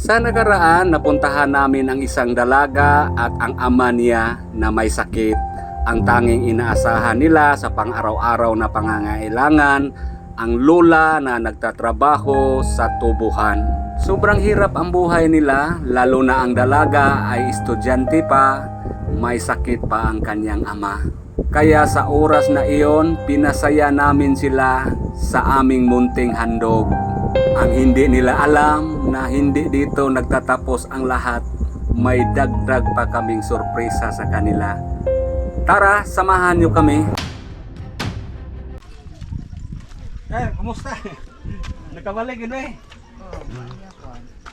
Sa nakaraan, napuntahan namin ang isang dalaga at ang ama niya na may sakit. Ang tanging inaasahan nila sa pang-araw-araw na pangangailangan, ang lula na nagtatrabaho sa tubuhan. Sobrang hirap ang buhay nila, lalo na ang dalaga ay estudyante pa, may sakit pa ang kanyang ama. Kaya sa oras na iyon, pinasaya namin sila sa aming munting handog. Ang hindi nila alam na hindi dito nagtatapos ang lahat, may dagdag pa kaming sorpresa sa kanila. Tara, samahan niyo kami. Eh, kumusta? Nakabalik yun eh.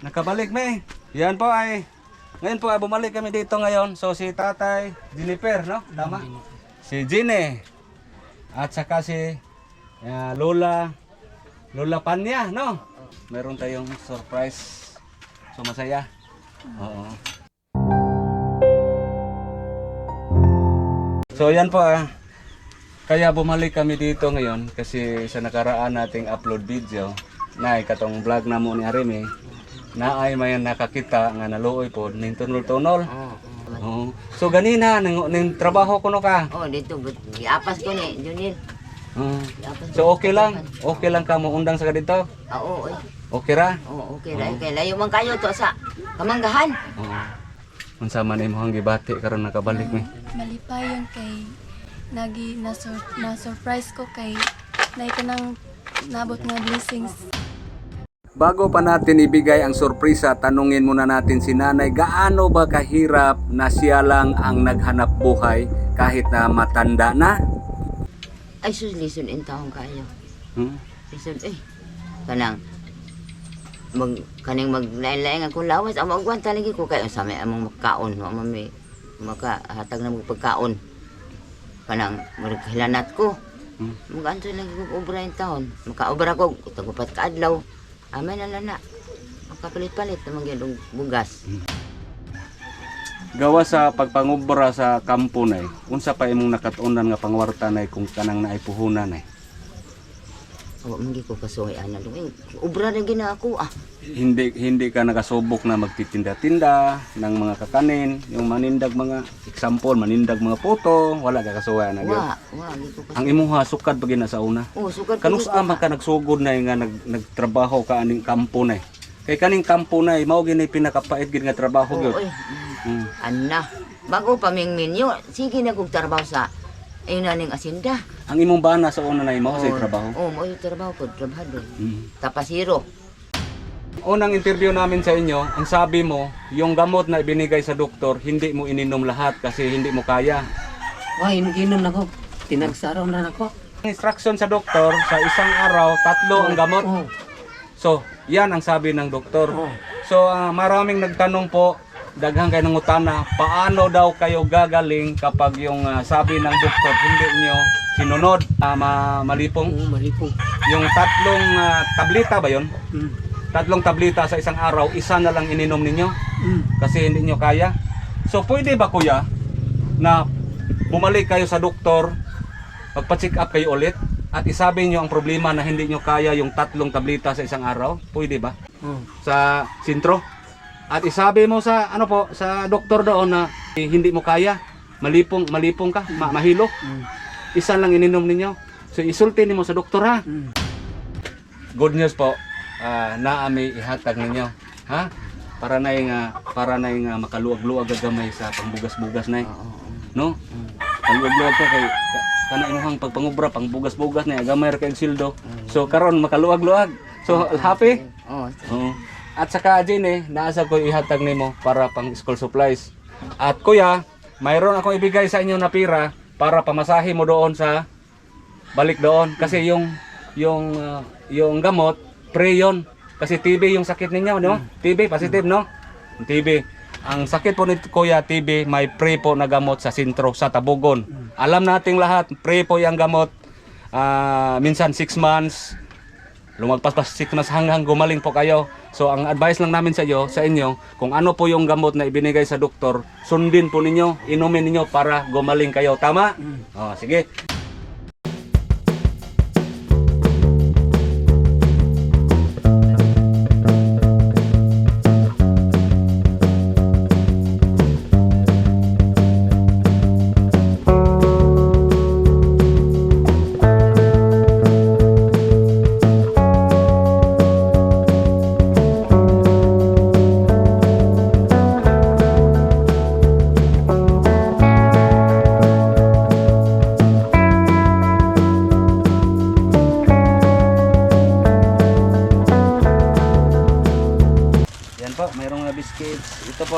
Nakabalik me. Yan po ay ngayon po ay bumalik kami dito ngayon. So si Tatay Juniper, no? Tama? Si Gine. At saka si ah, Lola Lola Panya, no? Meron tayong surprise. So masaya. Oo. So yan po ah. Kaya bumalik kami dito ngayon kasi sa nakaraan nating upload video na katong vlog na mo ni Arimi na ay may nakakita nga naluoy po ning tunol-tunol. Oo. Oo. So ganina ning, ning trabaho kuno ka. Oh, dito giapas ko ni Junil. Giapas So okay lang. Okay lang ka mo undang sa dito. Ah, oo, oy. Okay ra. Oo, okay ra. Okay, layo man kayo to sa kamanggahan. Oo. Unsa man imong gibati karon nakabalik mi. malipayon kay nagi na, sur- na surprise ko kay na kanang nabot nga blessings Bago pa natin ibigay ang sorpresa, tanungin muna natin si nanay gaano ba kahirap na siya lang ang naghanap buhay kahit na matanda na? Ay sus listen in taong kayo. Hmm? Listen eh. Kanang mag kaning maglain-lain ako lawas ang magwanta lagi ko kay sa may among makaon man may makahatag na mo pagkaon. Kanang maghilanat ko. Hmm. Maganto lagi ko obra in taon. Makaobra ko tagupat ka adlaw. Amay na lana. Makapalit-palit naman gyud og bugas. Gawa sa pagpangubra sa kampo nay, unsa pa imong nakatunan nga pangwarta nay kung kanang naay puhunan nay? Awa man gyud ko kasuhay ana dong. Eh, Obra na gina ako ah. Hindi hindi ka nakasubok na magtitinda-tinda ng mga kakanin, yung manindag mga example, manindag mga puto, wala ka kasuwa na gyud. Wa, wa gyud ko Ang kasuhay. imuha sukad pa gina sa una. Oh, sugad Kanus ama ka nagsugod na nga nag, nagtrabaho ka aning kampo na Kay kaning kampo na mao gini pinakapait gid nga trabaho gyud. oy. Mm. Ana, bago pa ming minyo, sige na kong trabaho sa ayun na ning asinda. Ang imong bana sa una na mao sa trabaho. Oo, mo yung trabaho ko, trabahado. Mm. Tapasiro. Unang interview namin sa inyo, ang sabi mo, yung gamot na ibinigay sa doktor, hindi mo ininom lahat kasi hindi mo kaya. Ay, inom na ko. Tinagsaraw na ako. Ang instruction sa doktor, sa isang araw, tatlo ang gamot. Oh, So, yan ang sabi ng doktor. oh. So, ah, maraming nagtanong po, daghang kayo ng utana, paano daw kayo gagaling kapag yung ah, sabi ng doktor hindi nyo sinunod, ah, ma- malipong? Oo, mali po. Yung tatlong ah, tableta ba yon? Mm. Tatlong tableta sa isang araw, isa na lang ininom ninyo Mm. kasi hindi nyo kaya. So, pwede ba kuya na bumalik kayo sa doktor, magpa-check up kayo ulit, at isabi nyo ang problema na hindi nyo kaya yung tatlong tableta sa isang araw? Pwede ba? Oh. sa sintro at isabi mo sa ano po sa doktor doon na eh, hindi mo kaya. Malipong malipong ka. Ma- mahilo. Mm. isa lang ininom ninyo. So isulti nimo sa doktor ha? Mm. good news po. Ah, na ami ihatag ninyo ha? Para na nga para na nga makaluwag-luwag ang gamay sa pangbugas-bugas na no? Kaluwag-luwag ko kay ka- kana imuhang pagpangubra pangbugas-bugas na gamay ra kay sildo. So karon makaluwag-luwag. So happy? Oo. Oo. At saka din eh, naasa ko ihatag nimo para pang school supplies. At kuya, mayroon akong ibigay sa inyo na pira para pamasahe mo doon sa balik doon kasi yung yung ah, yung gamot pre yun. Kasi TB yung sakit ninyo, no? TB positive, no? TB. Ang sakit po ni Kuya TB, may pre po na gamot sa sintro, sa Tabugon. Alam nating lahat, pre po yung gamot. Ah, minsan 6 months, lumagpas pa 6 months hanggang gumaling po kayo. So ang advice lang namin sa iyo, sa inyo, kung ano po yung gamot na ibinigay sa doktor, sundin po ninyo, inumin ninyo para gumaling kayo. Tama? Oh, sige.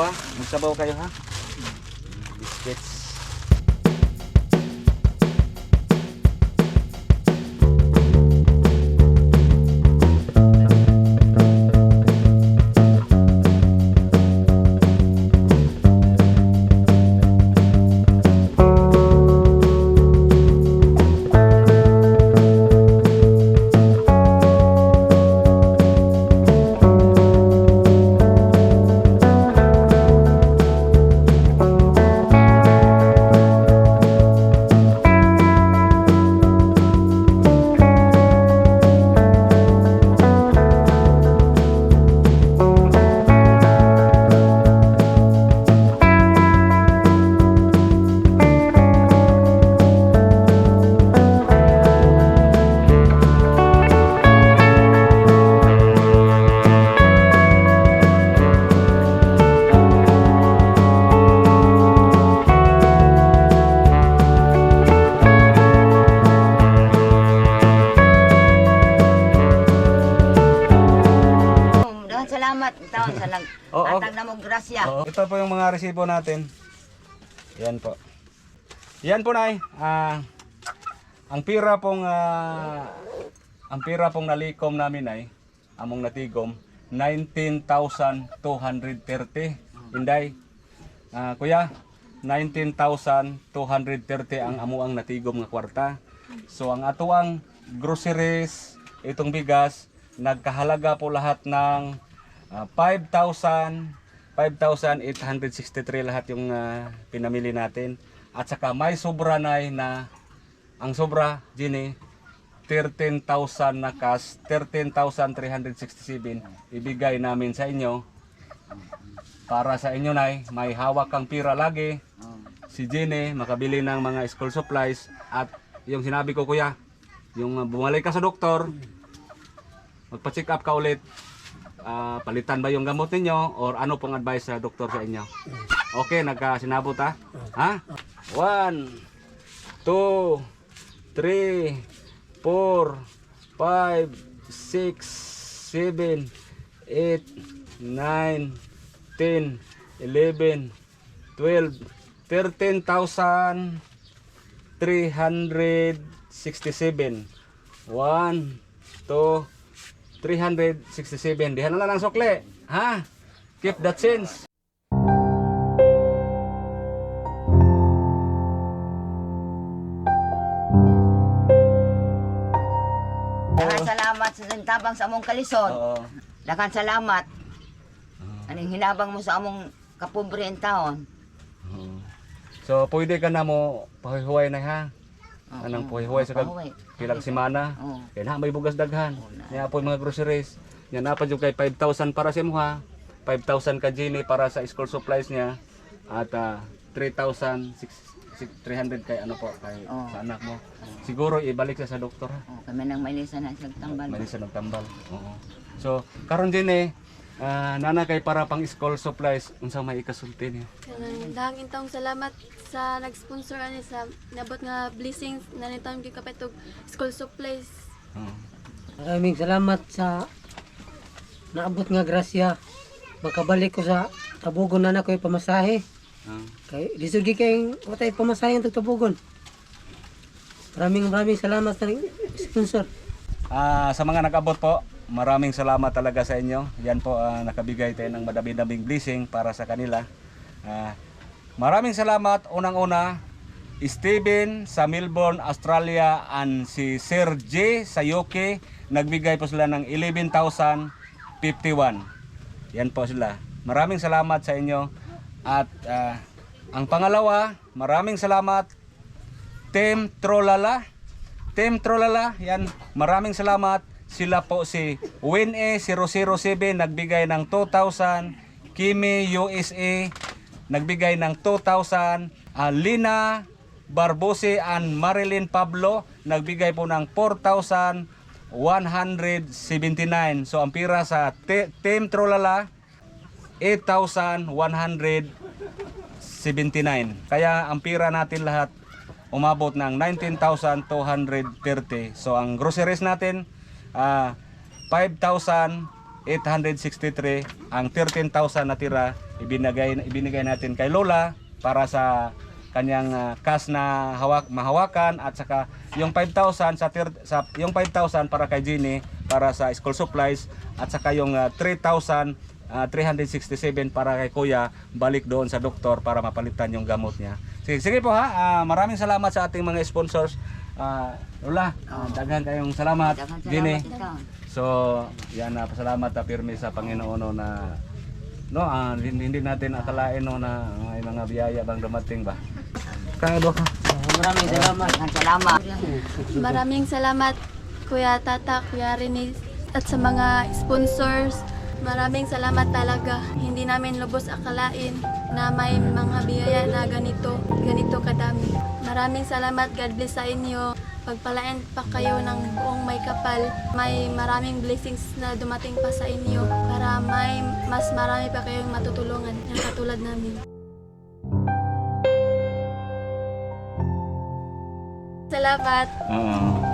Po ha, magsabaw kayo ha. Taon sa nag Oo. hatag na mong grasya. Oo. Ito po yung mga resibo natin. Yan po. Yan po nay. Ah, ang pira pong ah, ang pira pong nalikom namin ay among natigom 19,230. Inday. Ah, kuya, 19,230 ang amuang natigom nga kwarta. So ang atuang groceries, itong bigas, nagkahalaga po lahat ng ah, 5,000 5,863 lahat yung ah, pinamili natin. At saka may sobra na na ang sobra, Gini, 13,000 na cash, 13,367 ibigay namin sa inyo. Para sa inyo, Nay, may hawak kang pira lagi. Si Gini, makabili ng mga school supplies. At yung sinabi ko, kuya, yung ah, bumalik ka sa doktor, magpa-check up ka ulit. Ah, palitan ba yung gamot ninyo or ano pong advice sa doktor sa inyo? Okay, nagkasinabot ha? Ha? 1 2 3 4 5 6 7 8 9 10 11 12 13,000 367 1 2 367. Dihan na lang ang sukle. Ha? Keep that sense. Dahan salamat sa tabang sa among kalisod. Oo. Dakan salamat. Aning hinabang mo sa among kapobre taon. Oo. So, pwede ka na mo pahihuway na ha. Oo, Anang pahihuway sa kag pilang semana. Oo. Kaya na may bugas daghan. Na. Niya po mga groceries. Yan na pa yung kay 5,000 para sa imuha. 5,000 ka Gini para sa school supplies niya. At 3,000 6 300 kay ano po kay Oo. sa anak mo. Siguro ibalik sa sa doktor. Oh, kami nang mailisa na sa tambal. Malisa nagtambal. Oo. So, karon din eh, ah, nana kay para pang school supplies, unsa may ikasulti niya. Kanang dahang intawong salamat sa nag-sponsor ani sa nabot nga blessings na nitawong gyud kapatog school supplies. Oo. Maraming salamat sa naabot nga grasya. Makabalik ko sa tabugon na na ko pamasahe. Oo. Kay lisod gi kay watay pamasahe ang tabugon. Maraming maraming salamat sa sponsor. Ah, sa mga nag-abot po, maraming salamat talaga sa inyo. Yan po ah, nakabigay tayo ng madami-daming blessing para sa kanila. Ah, maraming salamat unang-una Steven sa Melbourne, Australia and si Sir J sa UK nagbigay po sila ng 11,051. Yan po sila. Maraming salamat sa inyo. At ah, ang pangalawa, maraming salamat Team Trolala. Team Trolala, yan, maraming salamat. Sila po si Win A007 nagbigay ng 2,000. Kimi USA nagbigay ng 2,000. Ah, Lina Barbose and Marilyn Pablo nagbigay po ng 4,179. So ang pira sa te- Team Trolala 8,179. Kaya ang pira natin lahat umabot ng 19,230. So ang groceries natin ah 5,000 863 ang 13,000 na tira ibinigay ibinigay natin kay Lola para sa kanyang ah, cash na hawak mahawakan at saka yung 5,000 sa, sa yung 5,000 para kay Ginny para sa school supplies at saka yung ah, 3,000 ah, 367 para kay Kuya balik doon sa doktor para mapalitan yung gamot niya. Sige, sige po ha. Ah, maraming salamat sa ating mga sponsors. Ah, Lola, ah, daghan kayong salamat. Daghang Ginny. salamat ikaw. So, yan na pasalamat na pirmi sa Panginoon no, na no ah, hindi, natin akalain no na may mga biyaya bang dumating ba. Kado ka. Maraming salamat. Salamat. Maraming salamat Kuya Tata, Kuya Rene at sa mga sponsors. Maraming salamat talaga. Hindi namin lubos akalain na may mga biyaya na ganito, ganito kadami. Maraming salamat. God bless sa inyo. Pagpalain pa kayo ng buong may kapal. May maraming blessings na dumating pa sa inyo para may mas marami pa kayong matutulungan na katulad namin. Salamat. Oo.